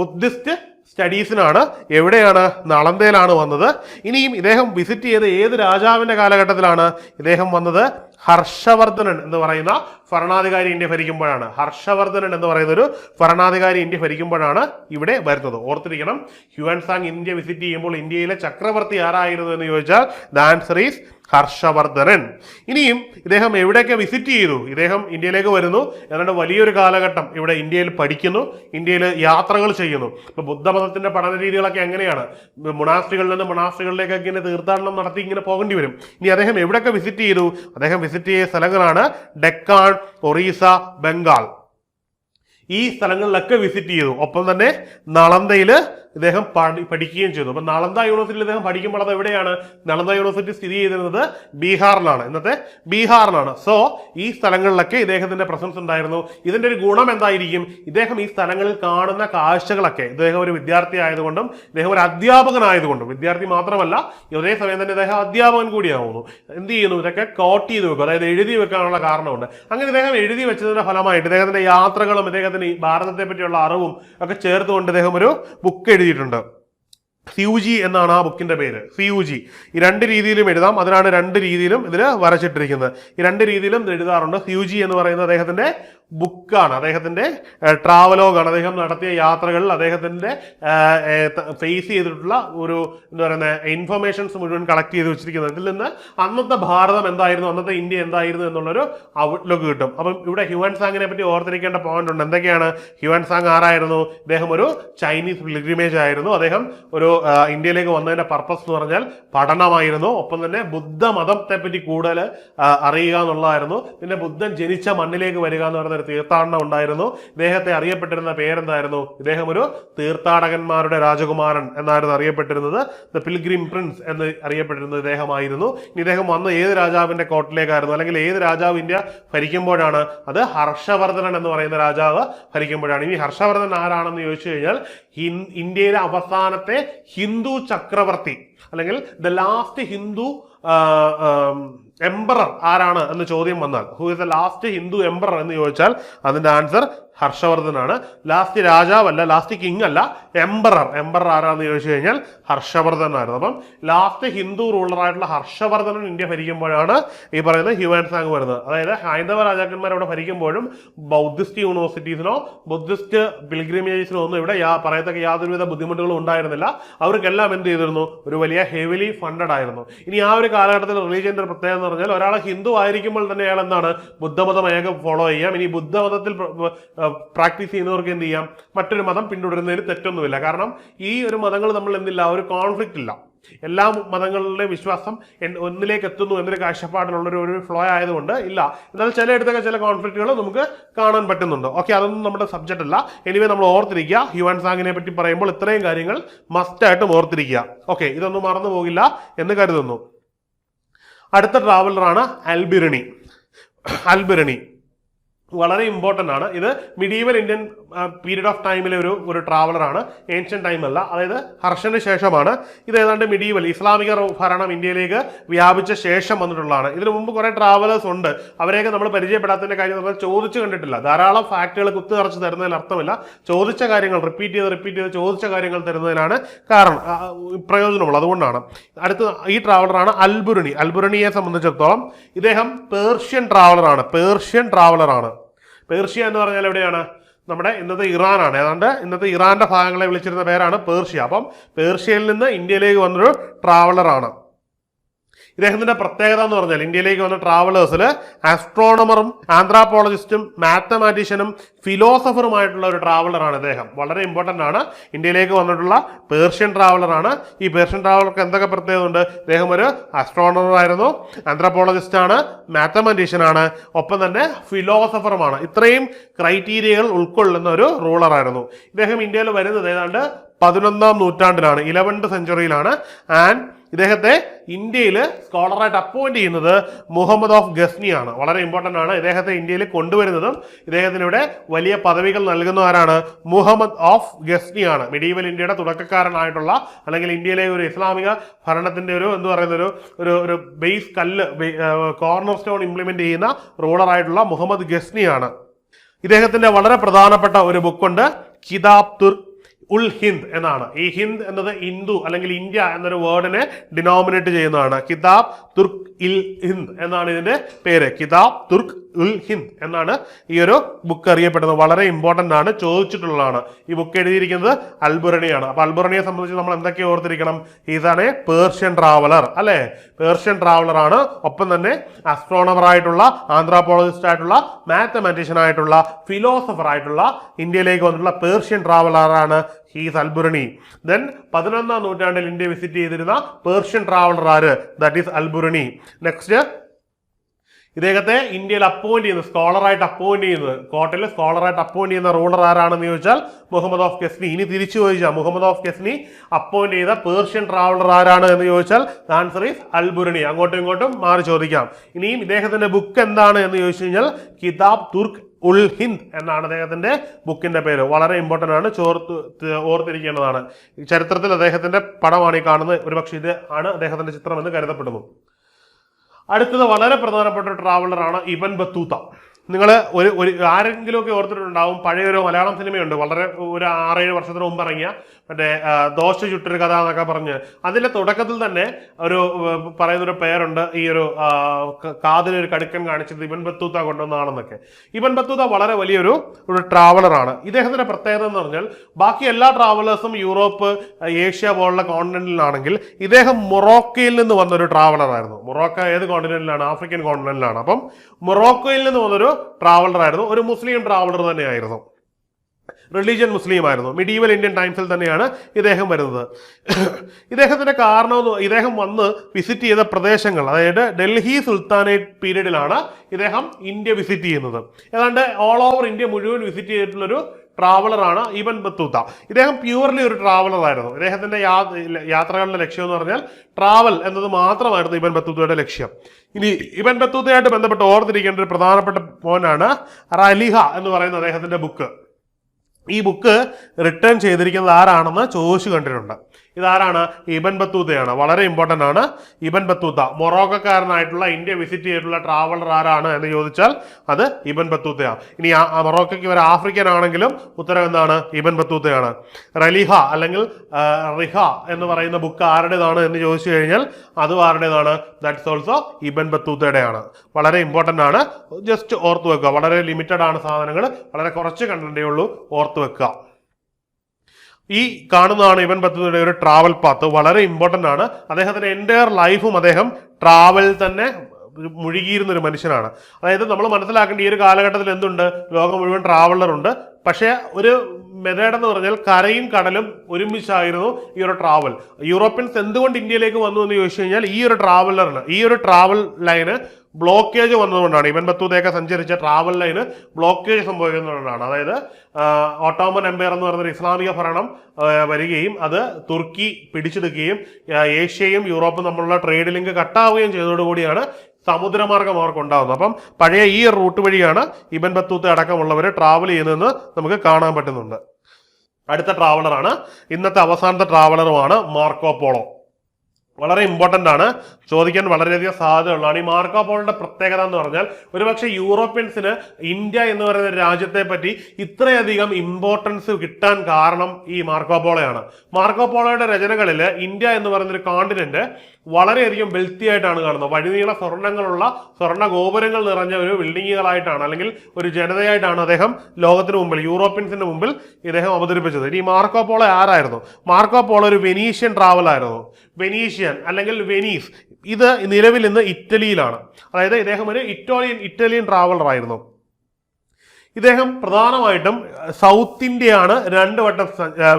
ബുദ്ധിസ്റ്റ് സ്റ്റഡീസിനാണ് എവിടെയാണ്? നളന്തയിലാണ് വന്നത്. ഇനിയും ഇദ്ദേഹം വിസിറ്റ് ചെയ്ത ഏത് രാജാവിന്റെ കാലഘട്ടത്തിലാണ് ഇദ്ദേഹം വന്നത്? ഹർഷവർദ്ധനൻ എന്ന് പറയുന്ന ഭരണാധികാരി ഇന്ത്യ ഭരിക്കുമ്പോഴാണ്. ഹർഷവർദ്ധനൻ എന്ന് പറയുന്ന ഒരു ഭരണാധികാരി ഇന്ത്യ ഭരിക്കുമ്പോഴാണ് ഇവിടെ വരുന്നത്. ഓർത്തിരിക്കണം ഹ്യുവൻ സാങ് ഇന്ത്യ വിസിറ്റ് ചെയ്യുമ്പോൾ ഇന്ത്യയിലെ ചക്രവർത്തി ആരായിരുന്നു എന്ന് ചോദിച്ചാൽ ദ ആൻസർ ഈസ് ഹർഷവർദ്ധനൻ. ഇനിയും ഇദ്ദേഹം എവിടെയൊക്കെ വിസിറ്റ് ചെയ്തു? ഇദ്ദേഹം ഇന്ത്യയിലേക്ക് വരുന്നു. ഏതാണ്ട് വലിയൊരു കാലഘട്ടം ഇവിടെ ഇന്ത്യയിൽ പഠിക്കുന്നു. ഇന്ത്യയിൽ യാത്രകൾ ചെയ്യുന്നു. ഇപ്പൊ ബുദ്ധമതത്തിന്റെ പഠന രീതികളൊക്കെ എങ്ങനെയാണ്? മൊണാസ്ട്രികളിൽ നിന്ന് മൊണാസ്ട്രികളിലേക്കൊക്കെ ഇങ്ങനെ തീർത്ഥാടനം നടത്തി ഇങ്ങനെ പോകേണ്ടി വരും. ഇനി അദ്ദേഹം എവിടെയൊക്കെ വിസിറ്റ് ചെയ്തു? അദ്ദേഹം വിസിറ്റ് ചെയ്ത സ്ഥലങ്ങളാണ് ഡെക്കാൻ ഒറീസ ബംഗാൾ. ഈ സ്ഥലങ്ങളിലൊക്കെ വിസിറ്റ് ചെയ്തു. ഒപ്പം തന്നെ നളന്തയിൽ ഇദ്ദേഹം പഠി പഠിക്കുകയും ചെയ്തു അപ്പം നളന്ദ യൂണിവേഴ്സിറ്റിയിൽ ഇദ്ദേഹം പഠിക്കുമ്പോൾ അത് എവിടെയാണ്? നളന്ദ യൂണിവേഴ്സിറ്റി സ്ഥിതി ചെയ്തിരുന്നത് ബീഹാറിലാണ്. ഇന്നത്തെ ബീഹാറിലാണ്. സോ ഈ സ്ഥലങ്ങളിലൊക്കെ ഇദ്ദേഹത്തിന്റെ പ്രസൻസ് ഉണ്ടായിരുന്നു. ഇതിന്റെ ഒരു ഗുണം എന്തായിരിക്കും? ഇദ്ദേഹം ഈ സ്ഥലങ്ങളിൽ കാണുന്ന കാഴ്ചകളൊക്കെ ഇദ്ദേഹം ഒരു വിദ്യാർത്ഥി ആയതുകൊണ്ടും ഇദ്ദേഹം ഒരു അധ്യാപകനായതുകൊണ്ടും വിദ്യാർത്ഥി മാത്രമല്ല ഒരേ സമയം തന്നെ ഇദ്ദേഹം അധ്യാപകൻ കൂടിയാവുന്നു. എന്ത് ചെയ്യുന്നു? ഇതൊക്കെ കോട്ട് ചെയ്ത് വെക്കും. അതായത് എഴുതി വെക്കാനുള്ള കാരണമുണ്ട്. അങ്ങനെ ഇദ്ദേഹം എഴുതി വെച്ചതിന്റെ ഫലമായിട്ട് ഇദ്ദേഹത്തിന്റെ യാത്രകളും ഇദ്ദേഹത്തിന് ഭാരതത്തെ പറ്റിയുള്ള അറിവും ഒക്കെ ചേർത്തുകൊണ്ട് ഇദ്ദേഹം ഒരു ബുക്ക് എഴുതിയിട്ടുണ്ട്. സിയുജി എന്നാണ് ആ ബുക്കിന്റെ പേര്. സിയുജി ഈ രണ്ട് രീതിയിലും എഴുതാം. അതിനാണ് രണ്ട് രീതിയിലും ഇതിൽ വരച്ചിട്ടിരിക്കുന്നത്. ഈ രണ്ട് രീതിയിലും എഴുതാറുണ്ട്. സിയുജി എന്ന് പറയുന്ന അദ്ദേഹത്തിന്റെ ബുക്കാണ്. അദ്ദേഹത്തിന്റെ ട്രാവലോഗാണ്. അദ്ദേഹം നടത്തിയ യാത്രകളിൽ അദ്ദേഹത്തിന്റെ ഫേസ് ചെയ്തിട്ടുള്ള ഒരു എന്താ പറയുന്ന ഇൻഫർമേഷൻസ് മുഴുവൻ കളക്ട് ചെയ്ത് വെച്ചിരിക്കുന്നത്. ഇതിൽ നിന്ന് അന്നത്തെ ഭാരതം എന്തായിരുന്നു അന്നത്തെ ഇന്ത്യ എന്തായിരുന്നു എന്നുള്ളൊരു ഔട്ട്ലുക്ക് കിട്ടും. അപ്പം ഇവിടെ ഹ്യുവൻ സാങ്ങിനെ പറ്റി ഓർത്തിരിക്കേണ്ട പോയിന്റ് ഉണ്ട്. എന്തൊക്കെയാണ്? ഹ്യുവൻ സാങ് ആരായിരുന്നു? ഇദ്ദേഹം ഒരു ചൈനീസ് പിൽഗ്രിമേജ് ആയിരുന്നു. അദ്ദേഹം ഒരു ഇന്ത്യയിലേക്ക് വന്നതിന്റെ പർപ്പസ് എന്ന് പറഞ്ഞാൽ പഠനമായിരുന്നു. ഒപ്പം തന്നെ ബുദ്ധമതത്തെ പറ്റി കൂടുതൽ അറിയുക എന്നുള്ളതായിരുന്നു. പിന്നെ ബുദ്ധൻ ജനിച്ച മണ്ണിലേക്ക് വരിക എന്ന് പറയുന്ന ഒരു തീർത്ഥാടനം ഉണ്ടായിരുന്നു. ഇദ്ദേഹത്തെ അറിയപ്പെട്ടിരുന്ന പേരെന്തായിരുന്നു? ഇദ്ദേഹം ഒരു തീർത്ഥാടകന്മാരുടെ രാജകുമാരൻ എന്നായിരുന്നു അറിയപ്പെട്ടിരുന്നത്. ദ പിൽഗ്രിം പ്രിൻസ് എന്ന് അറിയപ്പെട്ടിരുന്നത് ഇദ്ദേഹമായിരുന്നു. ഇനി ഇദ്ദേഹം വന്ന ഏത് രാജാവിന്റെ കോട്ടിലേക്കായിരുന്നു അല്ലെങ്കിൽ ഏത് രാജാവ് ഇന്ത്യ ഭരിക്കുമ്പോഴാണ്? അത് ഹർഷവർദ്ധനൻ എന്ന് പറയുന്ന രാജാവ് ഭരിക്കുമ്പോഴാണ്. ഇനി ഹർഷവർദ്ധൻ ആരാണെന്ന് ചോദിച്ചു കഴിഞ്ഞാൽ ഇന്ത്യയിലെ അവസാനത്തെ ഹിന്ദു ചക്രവർത്തി അല്ലെങ്കിൽ ദ ലാസ്റ്റ് ഹിന്ദു എംബറർ ആരാണ് എന്ന് ചോദ്യം വന്നാൽ who is the last Hindu emperor എന്ന് ചോദിച്ചാൽ അതിന്റെ ആൻസർ ഹർഷവർദ്ധനാണ്. ലാസ്റ്റ് രാജാവല്ല ലാസ്റ്റ് കിങ് അല്ല എംബറർ എംബറർ ആരാന്ന് ചോദിച്ചു കഴിഞ്ഞാൽ ഹർഷവർദ്ധനായിരുന്നു. അപ്പം ലാസ്റ്റ് ഹിന്ദു റൂളറായിട്ടുള്ള ഹർഷവർദ്ധനൻ ഇന്ത്യ ഭരിക്കുമ്പോഴാണ് ഈ പറയുന്ന ഹ്യൂമൻ സാങ് വരുന്നത്. അതായത് ഹൈന്ദവ രാജാക്കന്മാർ ഇവിടെ ഭരിക്കുമ്പോഴും ബൗദ്ധിസ്റ്റ് യൂണിവേഴ്സിറ്റീസിനോ ബുദ്ധിസ്റ്റ് പിൽഗ്രിമേജസിനോ ഒന്നും ഇവിടെ യാ പറയത്തക്ക യാതൊരുവിധ ബുദ്ധിമുട്ടുകളും ഉണ്ടായിരുന്നില്ല. അവർക്കെല്ലാം എന്ത് ചെയ്തിരുന്നു? ഒരു വലിയ ഹെവിലി ഫണ്ടഡ് ആയിരുന്നു. ഇനി ആ ഒരു കാലഘട്ടത്തിൽ റിലീജിയന്റെ പ്രത്യേകത എന്ന് പറഞ്ഞാൽ ഒരാൾ ഹിന്ദു ആയിരിക്കുമ്പോൾ തന്നെ അയാൾ എന്താണ്? ബുദ്ധമതം അയാൾക്ക് ഫോളോ ചെയ്യാം. ഇനി ബുദ്ധമതത്തിൽ പ്രാക്ടീസ് ചെയ്യുന്നവർക്ക് എന്ത് ചെയ്യാം? മറ്റൊരു മതം പിന്തുടരുന്നതിന് തെറ്റൊന്നുമില്ല. കാരണം ഈ ഒരു മതങ്ങൾ നമ്മൾ എന്തില്ല ഒരു കോൺഫ്ലിക്റ്റ് ഇല്ല. എല്ലാ മതങ്ങളിലെ വിശ്വാസം ഒന്നിലേക്ക് എത്തുന്നു എന്നൊരു കാഴ്ചപ്പാടിലുള്ള ഒരു- ഫ്ലോ ആയതുകൊണ്ട് ഇല്ല. എന്നാൽ ചിലയിടത്തൊക്കെ ചില കോൺഫ്ലിക്റ്റുകൾ നമുക്ക് കാണാൻ പറ്റുന്നുണ്ട്. ഓക്കെ അതൊന്നും നമ്മുടെ സബ്ജക്റ്റ് അല്ല. എനിവേ നമ്മൾ ഓർത്തിരിക്കുക. ഹ്യുവൻ സാങ്ങിനെ പറ്റി പറയുമ്പോൾ ഇത്രയും കാര്യങ്ങൾ മസ്റ്റായിട്ടും ഓർത്തിരിക്കുക. ഓക്കെ ഇതൊന്നും മറന്നു പോകില്ല എന്ന് കരുതുന്നു. അടുത്ത ട്രാവലറാണ് അൽബിരണി അൽബിരണി വളരെ ഇമ്പോർട്ടന്റ് ആണ്. ഇത് മിഡീവൽ ഇന്ത്യൻ പീരീഡ് ഓഫ് ടൈമിലെ ഒരു ഒരു ട്രാവലറാണ് ഏൻഷ്യൻ ടൈം അല്ല. അതായത് ഹർഷന് ശേഷമാണ്. ഇത് ഏതാണ്ട് മിഡീവൽ ഇസ്ലാമിക ഭരണം ഇന്ത്യയിലേക്ക് വ്യാപിച്ച ശേഷം വന്നിട്ടുള്ളതാണ്. ഇതിനു മുമ്പ് കുറേ ട്രാവലേഴ്സ് ഉണ്ട്. അവരെയൊക്കെ നമ്മൾ പരിചയപ്പെടാത്തതിന്റെ കാര്യം നമ്മൾ ചോദിച്ചു കണ്ടിട്ടില്ല. ധാരാളം ഫാക്ടുകൾ കുത്തു നിറച്ച് തരുന്നതിൽ അർത്ഥമില്ല. ചോദിച്ച കാര്യങ്ങൾ റിപ്പീറ്റ് ചെയ്ത് റിപ്പീറ്റ് ചെയ്ത് ചോദിച്ച കാര്യങ്ങൾ തരുന്നതിനാണ് കാരണം പ്രയോജനമുള്ളത് അതുകൊണ്ടാണ്. അടുത്ത ഈ ട്രാവലറാണ് അൽബുരണി അൽബുരണിയെ സംബന്ധിച്ചിടത്തോളം ഇദ്ദേഹം പേർഷ്യൻ ട്രാവലറാണ് പേർഷ്യൻ ട്രാവലറാണ് പേർഷ്യ എന്ന് പറഞ്ഞാൽ എവിടെയാണ്? നമ്മുടെ ഇന്നത്തെ ഇറാനാണ്. ഏതാണ്ട് ഇന്നത്തെ ഇറാന്റെ ഭാഗങ്ങളെ വിളിച്ചിരുന്ന പേരാണ് പേർഷ്യ. അപ്പം പേർഷ്യയിൽ നിന്ന് ഇന്ത്യയിലേക്ക് വന്നൊരു ട്രാവലറാണ് ഇദ്ദേഹത്തിന്റെ പ്രത്യേകത എന്ന് പറഞ്ഞാൽ ഇന്ത്യയിലേക്ക് വന്ന ട്രാവലേഴ്സിൽ ആസ്ട്രോണമറും ആന്ത്രാപോളജിസ്റ്റും മാത്തമാറ്റീഷ്യനും ഫിലോസഫറുമായിട്ടുള്ള ഒരു ട്രാവലറാണ് ഇദ്ദേഹം. വളരെ ഇമ്പോർട്ടന്റ് ആണ്. ഇന്ത്യയിലേക്ക് വന്നിട്ടുള്ള പേർഷ്യൻ ട്രാവലറാണ് ഈ പേർഷ്യൻ ട്രാവലർക്ക് എന്തൊക്കെ പ്രത്യേകത ഉണ്ട്? ഇദ്ദേഹം ഒരു ആസ്ട്രോണമറായിരുന്നു ആയിരുന്നു മാത്തമാറ്റീഷ്യനാണ് ഒപ്പം തന്നെ ഫിലോസഫറുമാണ് ഇത്രയും ക്രൈറ്റീരിയകൾ ഉൾക്കൊള്ളുന്ന ഒരു റൂളറായിരുന്നു ഇദ്ദേഹം ഇന്ത്യയിൽ വരുന്നത് ഏതാണ്ട് പതിനൊന്നാം നൂറ്റാണ്ടിലാണ് ഇലവൻത് സെഞ്ചുറിയിലാണ് ആൻഡ് ഇദ്ദേഹത്തെ ഇന്ത്യയിൽ സ്കോളറായിട്ട് അപ്പോയിന്റ് ചെയ്യുന്നത് മുഹമ്മദ് ഓഫ് ഗസ്നിയാണ് വളരെ ഇമ്പോർട്ടന്റ് ആണ്. ഇദ്ദേഹത്തെ ഇന്ത്യയിൽ കൊണ്ടുവരുന്നതും ഇദ്ദേഹത്തിന് ഇവിടെ വലിയ പദവികൾ നൽകുന്ന ആരാണ്? മുഹമ്മദ് ഓഫ് ഗസ്നിയാണ് മെഡീവൽ ഇന്ത്യയുടെ തുടക്കക്കാരനായിട്ടുള്ള അല്ലെങ്കിൽ ഇന്ത്യയിലെ ഒരു ഇസ്ലാമിക ഭരണത്തിന്റെ ഒരു എന്ന് പറയുന്ന ഒരു ഒരു ഒരു ബേസ് കല്ല് കോർണർ സ്റ്റോൺ ഇംപ്ലിമെന്റ് ചെയ്യുന്ന റൂളറായിട്ടുള്ള മുഹമ്മദ് ഗസ്നിയാണ് ഇദ്ദേഹത്തിന്റെ വളരെ പ്രധാനപ്പെട്ട ഒരു ബുക്കുണ്ട് കിതാബ് തുർക്ക് ഉൽ ഹിന്ദ് എന്നാണ്. ഈ ഹിന്ദ് എന്നത് ഹിന്ദു അല്ലെങ്കിൽ ഇന്ത്യ എന്നൊരു വേർഡിനെ ഡിനോമിനേറ്റ് ചെയ്യുന്നതാണ്. കിതാബ് തുർക്ക് ഇൽ ഹിന്ദ് എന്നാണ് ഇതിന്റെ പേര്. കിതാബ് തുർക്ക് ഉൽ ഹിന്ദ് എന്നാണ് ഈ ഒരു ബുക്ക് അറിയപ്പെടുന്നത്. വളരെ ഇമ്പോർട്ടന്റ് ആണ് ചോദിച്ചിട്ടുള്ളതാണ്. ഈ ബുക്ക് എഴുതിയിരിക്കുന്നത് അൽബുറണിയാണ്. അപ്പൊ അൽബുറണിയെ സംബന്ധിച്ച് നമ്മൾ എന്തൊക്കെ ഓർത്തിരിക്കണം? ഈസാണ് പേർഷ്യൻ ട്രാവലർ അല്ലെ? പേർഷ്യൻ ട്രാവലർ ആണ് ഒപ്പം തന്നെ അസ്ട്രോണമർ ആയിട്ടുള്ള ആന്ത്രോപോളജിസ്റ്റ് ആയിട്ടുള്ള മാത്തമാറ്റീഷ്യൻ ആയിട്ടുള്ള ഫിലോസഫർ ആയിട്ടുള്ള ഇന്ത്യയിലേക്ക് വന്നിട്ടുള്ള പേർഷ്യൻ ട്രാവലറാണ് ഹീസ് അൽബുറണി. ദെൻ പതിനൊന്നാം നൂറ്റാണ്ടിൽ ഇന്ത്യ വിസിറ്റ് ചെയ്തിരുന്ന പേർഷ്യൻ ട്രാവലർ ആര്? That is Alberuni. നെക്സ്റ്റ് ഇദ്ദേഹത്തെ ഇന്ത്യയിൽ അപ്പോയിന്റ് ചെയ്യുന്നത് സ്കോളറായിട്ട് അപ്പോയിന്റ് ചെയ്യുന്നത് കോട്ടയിൽ സ്കോളറായിട്ട് അപ്പോയിന്റ് ചെയ്യുന്ന റൂളർ ആരാണെന്ന് ചോദിച്ചാൽ മുഹമ്മദ് ഓഫ് കെസ്നി ഇനി തിരിച്ചു ചോദിച്ചാൽ മുഹമ്മദ് ഓഫ് കെസ്നി അപ്പോയിന്റ് ചെയ്ത പേർഷ്യൻ ട്രാവലർ ആരാണ് എന്ന് ചോദിച്ചാൽ ആൻസർ ഈസ് അൽബുരണി അങ്ങോട്ടും ഇങ്ങോട്ടും മാറി ചോദിക്കാം. ഇനിയും ഇദ്ദേഹത്തിന്റെ ബുക്ക് എന്താണ് എന്ന് ചോദിച്ചു കഴിഞ്ഞാൽ കിതാബ് തുർക്ക് ഉൽ ഹിന്ദ് എന്നാണ് അദ്ദേഹത്തിന്റെ ബുക്കിന്റെ പേര്. വളരെ ഇമ്പോർട്ടന്റ് ആണ്. ചോർത്ത് ഓർത്തിരിക്കേണ്ടതാണ്. ചരിത്രത്തിൽ അദ്ദേഹത്തിന്റെ പടമാണ് ഈ കാണുന്നത്. ഒരുപക്ഷെ ഇത് ആണ് അദ്ദേഹത്തിന്റെ ചിത്രം എന്ന് കരുതപ്പെടുന്നു. അടുത്തത് വളരെ പ്രധാനപ്പെട്ട ഒരു ട്രാവലറാണ് ഇബൻ ബത്തൂത്ത. നിങ്ങൾ ഒരു ഒരു ആരെങ്കിലുമൊക്കെ ഓർത്തിട്ടുണ്ടാവും പഴയൊരു മലയാളം സിനിമയുണ്ട്. വളരെ ഒരു ആറേഴ് വർഷത്തിന് മുമ്പ് ഇറങ്ങിയ മറ്റേ ദോശ ചുട്ടൊരു കഥ എന്നൊക്കെ പറഞ്ഞ്. അതിന്റെ തുടക്കത്തിൽ തന്നെ ഒരു പറയുന്നൊരു പേരുണ്ട്. ഈ ഒരു കാതിലൊരു കടുക്കൻ കാണിച്ചത് ഇബൻ ബത്തൂത്ത കൊണ്ടുവന്നതാണെന്നൊക്കെ. ഇബൻ ബത്തൂത്ത വളരെ വലിയൊരു ഒരു ട്രാവലറാണ്. ഇദ്ദേഹത്തിന്റെ പ്രത്യേകത എന്ന് പറഞ്ഞാൽ ബാക്കി എല്ലാ ട്രാവലേഴ്സും യൂറോപ്പ് ഏഷ്യ പോലുള്ള കോണ്ടിനെന്റിലാണെങ്കിൽ ഇദ്ദേഹം മൊറോക്കയിൽ നിന്ന് വന്നൊരു ട്രാവലറായിരുന്നു. മൊറോക്ക ഏത് കോണ്ടിനെന്റിലാണ്? ആഫ്രിക്കൻ കോണ്ടിനെന്റിലാണ്. അപ്പം മൊറോക്കോയിൽ നിന്ന് വന്നൊരു ട്രാവലറായിരുന്നു. ഒരു മുസ്ലിം ട്രാവലർ തന്നെയായിരുന്നു. റിലീജിയൻ മുസ്ലിം ആയിരുന്നു. മിഡീവൽ ഇന്ത്യൻ ടൈംസിൽ തന്നെയാണ് ഇദ്ദേഹം വരുന്നത്. ഇദ്ദേഹത്തിന്റെ കാരണമെന്ന് ഇദ്ദേഹം വന്ന് വിസിറ്റ് ചെയ്ത പ്രദേശങ്ങൾ അതായത് ഡൽഹി സുൽത്താനേറ്റ് പീരീഡിലാണ് ഇദ്ദേഹം ഇന്ത്യ വിസിറ്റ് ചെയ്യുന്നത്. ഏതാണ്ട് ഓൾ ഓവർ ഇന്ത്യ മുഴുവൻ വിസിറ്റ് ചെയ്തിട്ടുള്ളൊരു ട്രാവലറാണ് ഇബൻ ബത്തൂത്ത. ഇദ്ദേഹം പ്യുവർലി ഒരു ട്രാവലറായിരുന്നു ഇദ്ദേഹത്തിന്റെ യാ- യാത്രകളുടെ ലക്ഷ്യം എന്ന് പറഞ്ഞാൽ ട്രാവൽ എന്നത് മാത്രമായിരുന്നു ഇബൻ ബത്തൂത്തയുടെ ലക്ഷ്യം. ഇനി ഇബൻ ബത്തൂത്തയായിട്ട് ബന്ധപ്പെട്ട് ഓർത്തിരിക്കേണ്ട ഒരു പ്രധാനപ്പെട്ട പോയിന്റാണ് റലിഹ എന്ന് പറയുന്ന അദ്ദേഹത്തിന്റെ ബുക്ക് ഈ ബുക്ക് റിട്ടേൺ ചെയ്തിരിക്കുന്നത് ആരാണെന്ന് ചോദിച്ചു കണ്ടിട്ടുണ്ട്. ഇതാരാണ്? ഇബൻ ബത്തൂത്തയാണ് വളരെ ഇമ്പോർട്ടന്റ് ആണ്. Ibn Battuta. മൊറോക്കക്കാരനായിട്ടുള്ള ഇന്ത്യ വിസിറ്റ് ചെയ്തിട്ടുള്ള ട്രാവലർ ആരാണ് എന്ന് ചോദിച്ചാൽ അത് ഇബൻ ബത്തൂത്തയാണ്. ഇനി ആ മൊറോക്കയ്ക്ക് ഇവർ ആഫ്രിക്കൻ ആണെങ്കിലും ഉത്തരം എന്താണ്? ഇബൻ ബത്തൂത്തയാണ്. റലിഹ അല്ലെങ്കിൽ റിഹ എന്ന് പറയുന്ന ബുക്ക് ആരുടേതാണ് എന്ന് ചോദിച്ചു കഴിഞ്ഞാൽ അതും ആരുടേതാണ്? ദാറ്റ്സ് ഓൾസോ ഇബൻ ബത്തൂത്തയുടെയാണ്. വളരെ ഇമ്പോർട്ടന്റ് ആണ്. ജസ്റ്റ് ഓർത്ത് വെക്കുക. വളരെ ലിമിറ്റഡ് ആണ് സാധനങ്ങൾ. വളരെ കുറച്ച് കണ്ടേ ഉള്ളൂ. ഓർത്ത് വെക്കുക. ഈ കാണുന്നതാണ് ഇവൻ ബത്തുയുടെ ഒരു ട്രാവൽ പാത്ത് വളരെ ഇമ്പോർട്ടന്റ് ആണ്. അദ്ദേഹത്തിന്റെ എന്റയർ ലൈഫും അദ്ദേഹം ട്രാവൽ തന്നെ മുഴുകിയിരുന്ന ഒരു മനുഷ്യനാണ്. അതായത് നമ്മൾ മനസ്സിലാക്കേണ്ട ഈ ഒരു കാലഘട്ടത്തിൽ എന്തുണ്ട്? ലോകം മുഴുവൻ ട്രാവലറുണ്ട് പക്ഷേ ഒരു മെത്തേഡ് എന്ന് പറഞ്ഞാൽ കരയും കടലും ഒരുമിച്ചായിരുന്നു ഈ ഒരു ട്രാവൽ യൂറോപ്യൻസ് എന്തുകൊണ്ട് ഇന്ത്യയിലേക്ക് വന്നു എന്ന് ചോദിച്ചു കഴിഞ്ഞാൽ ഈ ഒരു ട്രാവലറിന് ഈ ഒരു ട്രാവൽ ലൈന് ബ്ലോക്കേജ് വന്നതുകൊണ്ടാണ്. ഇവൻ ബത്തൂതയൊക്കെ സഞ്ചരിച്ച ട്രാവൽ ലൈന് ബ്ലോക്കേജ് സംഭവിക്കുന്നതുകൊണ്ടാണ്. അതായത് ഓട്ടോമൻ എംപയർ എന്ന് പറയുന്നൊരു ഇസ്ലാമിക ഭരണം വരികയും അത് തുർക്കി പിടിച്ചെടുക്കുകയും ഏഷ്യയും യൂറോപ്പും തമ്മിലുള്ള ട്രേഡ് ലിങ്ക് കട്ടാവുകയും ചെയ്തതോടുകൂടിയാണ് സമുദ്രമാർഗം അവർക്ക് ഉണ്ടാകുന്നത് അപ്പം പഴയ ഈ റൂട്ട് വഴിയാണ് ഇബൻ ബത്തൂത്ത് അടക്കമുള്ളവർ ട്രാവൽ ചെയ്യുന്നതെന്ന് നമുക്ക് കാണാൻ പറ്റുന്നുണ്ട്. അടുത്ത ട്രാവലറാണ് ഇന്നത്തെ അവസാനത്തെ ട്രാവലറുമാണ് മാർക്കോ പോളോ. വളരെ ഇമ്പോർട്ടന്റ് ആണ്. ചോദിക്കാൻ വളരെയധികം സാധ്യതയുള്ളതാണ്. ഈ മാർക്കോ പോളിന്റെ പ്രത്യേകത എന്ന് പറഞ്ഞാൽ ഒരുപക്ഷെ യൂറോപ്യൻസിന് ഇന്ത്യ എന്ന് പറയുന്ന രാജ്യത്തെ പറ്റി ഇത്രയധികം ഇമ്പോർട്ടൻസ് കിട്ടാൻ കാരണം ഈ മാർക്കോ പോളയാണ് മാർക്കോ പോളോയുടെ രചനകളിൽ ഇന്ത്യ എന്ന് പറയുന്ന ഒരു കോണ്ടിനെന്റ് വളരെയധികം വെൽത്തി ആയിട്ടാണ് കാണുന്നത്. വഴിനീള സ്വർണങ്ങളുള്ള സ്വർണ ഗോപുരങ്ങൾ നിറഞ്ഞ ഒരു ബിൽഡിങ്ങുകളായിട്ടാണ് അല്ലെങ്കിൽ ഒരു ജനതയായിട്ടാണ് അദ്ദേഹം ലോകത്തിന് മുമ്പിൽ യൂറോപ്യൻസിന് മുമ്പിൽ ഇദ്ദേഹം അവതരിപ്പിച്ചത്. ഇനി മാർക്കോ പോള ആരായിരുന്നു? മാർക്കോ പോളോ ഒരു വെനീഷ്യൻ ട്രാവൽ ആയിരുന്നു. വെനീഷ്യൻ അല്ലെങ്കിൽ വെനീസ്. ഇത് നിലവിൽ ഇന്ന് ഇറ്റലിയിലാണ്. അതായത് ഇദ്ദേഹം ഒരു ഇറ്റാലിയൻ ഇറ്റാലിയൻ ട്രാവലർ ആയിരുന്നു. ഇദ്ദേഹം പ്രധാനമായിട്ടും സൗത്ത് ഇന്ത്യയാണ് രണ്ട് വട്ടം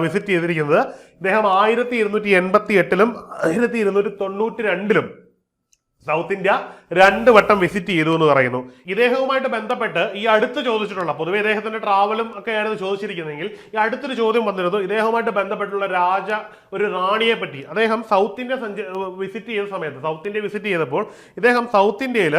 വിസിറ്റ് ചെയ്തിരിക്കുന്നത്. ഇദ്ദേഹം ആയിരത്തി ഇരുന്നൂറ്റി എൺപത്തി എട്ടിലും ആയിരത്തി ഇരുന്നൂറ്റി തൊണ്ണൂറ്റി രണ്ടിലും സൗത്ത് ഇന്ത്യ രണ്ട് വട്ടം വിസിറ്റ് ചെയ്തു എന്ന് പറയുന്നു. ഇദ്ദേഹവുമായിട്ട് ബന്ധപ്പെട്ട് ഈ അടുത്ത് ചോദിച്ചിട്ടുള്ള പൊതുവെ ഇദ്ദേഹത്തിന്റെ ട്രാവലും ഒക്കെ ആയിരുന്നു ചോദിച്ചിരിക്കുന്നതെങ്കിൽ ഈ അടുത്തൊരു ചോദ്യം വന്നിരുന്നു. ഇദ്ദേഹവുമായിട്ട് ബന്ധപ്പെട്ടുള്ള രാജ ഒരു റാണിയെ പറ്റി. അദ്ദേഹം സൗത്ത് ഇന്ത്യ സഞ്ച വിസിറ്റ് ചെയ്ത സമയത്ത് സൗത്ത് ഇന്ത്യ വിസിറ്റ് ചെയ്തപ്പോൾ ഇദ്ദേഹം സൗത്ത് ഇന്ത്യയിൽ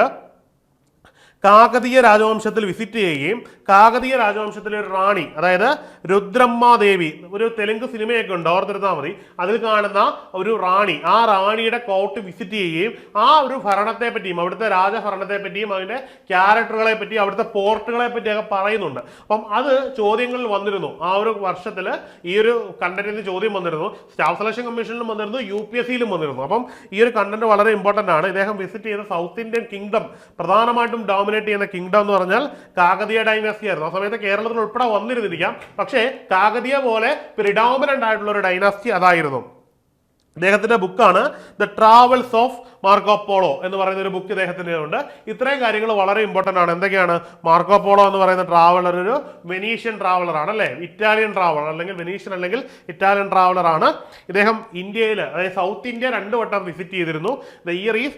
കാകതീയ രാജവംശത്തിൽ വിസിറ്റ് ചെയ്യുകയും കാകതീയ രാജവംശത്തിലെ ഒരു റാണി അതായത് രുദ്രമ്മാദേവി ഒരു തെലുങ്ക് സിനിമയൊക്കെ ഉണ്ട് ഓർത്തിരുന്നാൽ മതി. അതിൽ കാണുന്ന ഒരു റാണി ആ റാണിയുടെ കോട്ട് വിസിറ്റ് ചെയ്യുകയും ആ ഒരു ഭരണത്തെ പറ്റിയും അവിടുത്തെ രാജഭരണത്തെ പറ്റിയും അതിന്റെ ക്യാരക്ടറുകളെ പറ്റി അവിടുത്തെ പോർട്ടുകളെ പറ്റിയൊക്കെ പറയുന്നുണ്ട്. അപ്പം അത് ചോദ്യങ്ങളിൽ വന്നിരുന്നു. ആ ഒരു വർഷത്തിൽ ഈ ഒരു കണ്ടന്റിന് ചോദ്യം വന്നിരുന്നു. സ്റ്റാഫ് സെലക്ഷൻ കമ്മീഷനിലും വന്നിരുന്നു യു പി എസ് സിയിലും വന്നിരുന്നു. അപ്പം ഈ ഒരു കണ്ടന്റ് വളരെ ഇമ്പോർട്ടന്റ് ആണ്. ഇദ്ദേഹം വിസിറ്റ് ചെയ്ത സൗത്ത് ഇന്ത്യൻ കിങ്ഡം പ്രധാനമായിട്ടും ഡോമിനേറ്റ് ചെയ്യുന്ന കിങ്ഡം എന്ന് പറഞ്ഞാൽ കാകതീയ ഡൈനാസ്റ്റി ആയിരുന്നു. ആ സമയത്ത് കേരളത്തിൽ ഉൾപ്പെടെ വന്നിരുന്നിരിക്കാം. പക്ഷേ കാകതീയ പോലെ പ്രിഡോമിനന്റ് ആയിട്ടുള്ള ഒരു ഡൈനാസ്റ്റി അതായിരുന്നു. അദ്ദേഹത്തിന്റെ ബുക്കാണ് the travels of Marco Polo എന്ന് പറയുന്ന ഒരു ബുക്ക് ഇദ്ദേഹത്തിന്റെ ഉണ്ട് ഇത്രയും കാര്യങ്ങൾ വളരെ ഇമ്പോർട്ടന്റ് ആണ്. എന്തൊക്കെയാണ്? മാർക്കോ പോളോ എന്ന് പറയുന്ന ട്രാവലർ ഒരു വെനീഷ്യൻ ട്രാവലർ ആണ് അല്ലേ? ഇറ്റാലിയൻ ട്രാവലർ അല്ലെങ്കിൽ വെനീഷ്യൻ അല്ലെങ്കിൽ ഇറ്റാലിയൻ ട്രാവലർ ആണ്. ഇദ്ദേഹം ഇന്ത്യയിൽ അതായത് സൗത്ത് ഇന്ത്യ രണ്ട് വട്ടം വിസിറ്റ് ചെയ്തിരുന്നു. ദ ഇയർ ഈസ്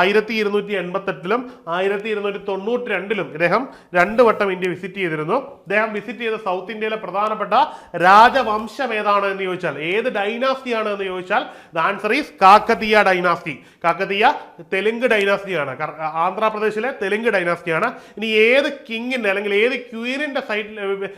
ആയിരത്തി ഇരുന്നൂറ്റി എൺപത്തെട്ടിലും ആയിരത്തി ഇരുന്നൂറ്റി തൊണ്ണൂറ്റി രണ്ടിലും ഇദ്ദേഹം രണ്ട് വട്ടം ഇന്ത്യ വിസിറ്റ് ചെയ്തിരുന്നു. ഇദ്ദേഹം വിസിറ്റ് ചെയ്ത സൗത്ത് ഇന്ത്യയിലെ പ്രധാനപ്പെട്ട രാജവംശം ഏതാണ് എന്ന് ചോദിച്ചാൽ ഏത് ഡൈനാസ്റ്റിയാണ് എന്ന് ചോദിച്ചാൽ the answer is Kakatiya dynasty Kakatiya Telugu ഡൈനാസ്റ്റിയാണ്. ആന്ധ്രാപ്രദേശിലെ തെലുങ്ക് ഡൈനാസ്റ്റിയാണ്. ഇനി ഏത് കിങ്ങിന്റെ അല്ലെങ്കിൽ ഏത് ക്യൂരിന്റെ സൈറ്റിൽ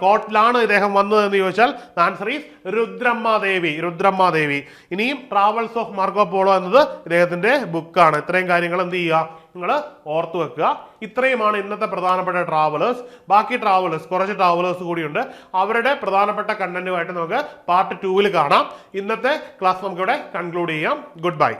കോട്ടിലാണ് ഇദ്ദേഹം വന്നതെന്ന് ചോദിച്ചാൽ ആൻസർ ഈസ് രുദ്രമ്മാദേവി രുദ്രമ്മാദേവി. ഇനിയും ട്രാവൽസ് ഓഫ് മാർക്കോ പോളോ എന്നത് ഇദ്ദേഹത്തിന്റെ ബുക്കാണ്. ഇത്രയും കാര്യങ്ങൾ എന്ത് ചെയ്യുക? നിങ്ങൾ ഓർത്തു വെക്കുക. ഇത്രയുമാണ് ഇന്നത്തെ പ്രധാനപ്പെട്ട ട്രാവലേഴ്സ്. ബാക്കി ട്രാവലേഴ്സ് കുറച്ച് ട്രാവലേഴ്സ് കൂടിയുണ്ട്. അവരുടെ പ്രധാനപ്പെട്ട കണ്ടന്റുമായിട്ട് നമുക്ക് പാർട്ട് ടൂവിൽ കാണാം. ഇന്നത്തെ ക്ലാസ് നമുക്കിവിടെ കൺക്ലൂഡ് ചെയ്യാം. Good bye